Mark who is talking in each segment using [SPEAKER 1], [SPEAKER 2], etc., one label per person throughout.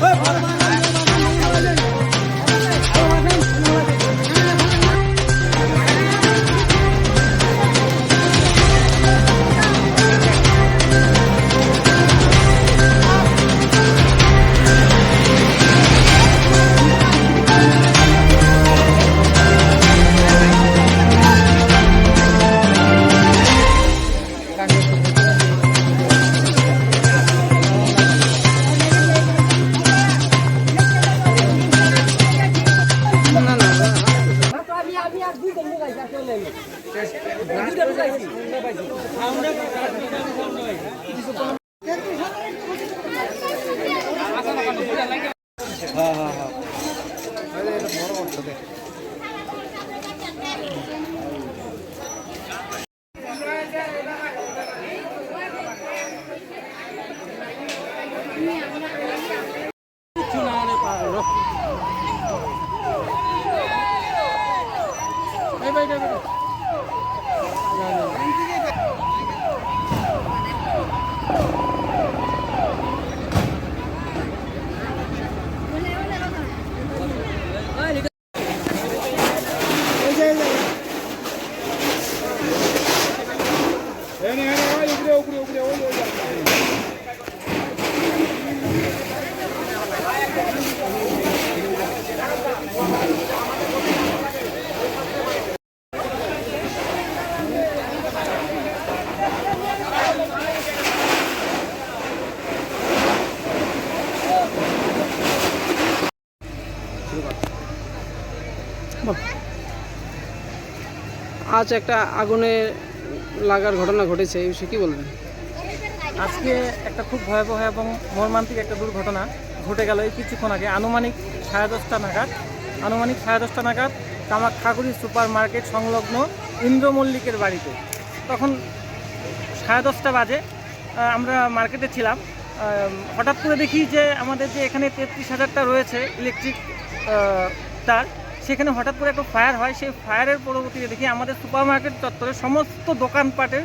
[SPEAKER 1] 哎，好。আমি আর দুই ঘণ্টা গাইছি আসলে নেই দুইটা গাইছি আমরা কিছু হ্যাঁ হ্যাঁ হ্যাঁ। বড় অর্থ দেখ Yeah. Bey gelin. আজ একটা আগুনে লাগার ঘটনা ঘটেছে এই বিষয়ে কি বলবেন
[SPEAKER 2] আজকে একটা খুব ভয়াবহ এবং মর্মান্তিক একটা দুর্ঘটনা ঘটে গেল। এই কিছুক্ষণ আগে আনুমানিক সাড়ে দশটা নাগাদ, আনুমানিক সাড়ে দশটা নাগাদ কামাখ্যাগুড়ি সুপার মার্কেট সংলগ্ন ইন্দ্র মল্লিকের বাড়িতে। তখন সাড়ে দশটা বাজে আমরা মার্কেটে ছিলাম। হঠাৎ করে দেখি যে আমাদের যে এখানে তেত্রিশ হাজারটা রয়েছে ইলেকট্রিক তার সেখানে হঠাৎ করে একটা ফায়ার হয়, সেই ফায়ারের পরবর্তীতে দেখি আমাদের সুপার মার্কেট চত্বরে সমস্ত দোকানপাটের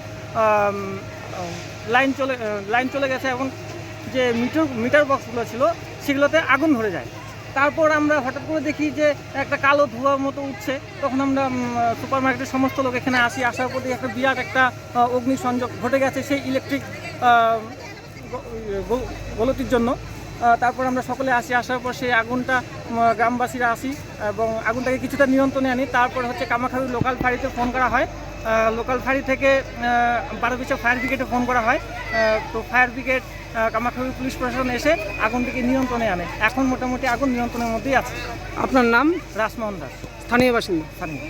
[SPEAKER 2] লাইন চলে লাইন চলে গেছে এবং যে মিটার মিটার বক্সগুলো ছিল, সেগুলোতে আগুন ধরে যায়। তারপর আমরা হঠাৎ করে দেখি যে একটা কালো ধোঁয়ার মতো উঠছে। তখন আমরা সুপার মার্কেটের সমস্ত লোক এখানে আসি, আসার পর একটা বিরাট একটা অগ্নিসংযোগ ঘটে গেছে সেই ইলেকট্রিক গলতির জন্য। তারপর আমরা সকলে আসি আসার পর সেই আগুনটা গ্রামবাসীরা আসি এবং আগুনটাকে কিছুটা নিয়ন্ত্রণে আনি। তারপর হচ্ছে কামাখাবি লোকাল ফাঁড়িতে ফোন করা হয়। লোকাল ফাঁড়ি থেকে বারোবিশা ফায়ার ব্রিগেডে ফোন করা হয়। তো ফায়ার ব্রিগেড কামাখাবি পুলিশ প্রশাসন এসে আগুনটিকে নিয়ন্ত্রণে আনে। এখন মোটামুটি আগুন নিয়ন্ত্রণের মধ্যেই আছে।
[SPEAKER 1] আপনার নাম?
[SPEAKER 2] রাসমোহন দাস।
[SPEAKER 1] স্থানীয় বাসিন্দা।
[SPEAKER 2] স্থানীয়।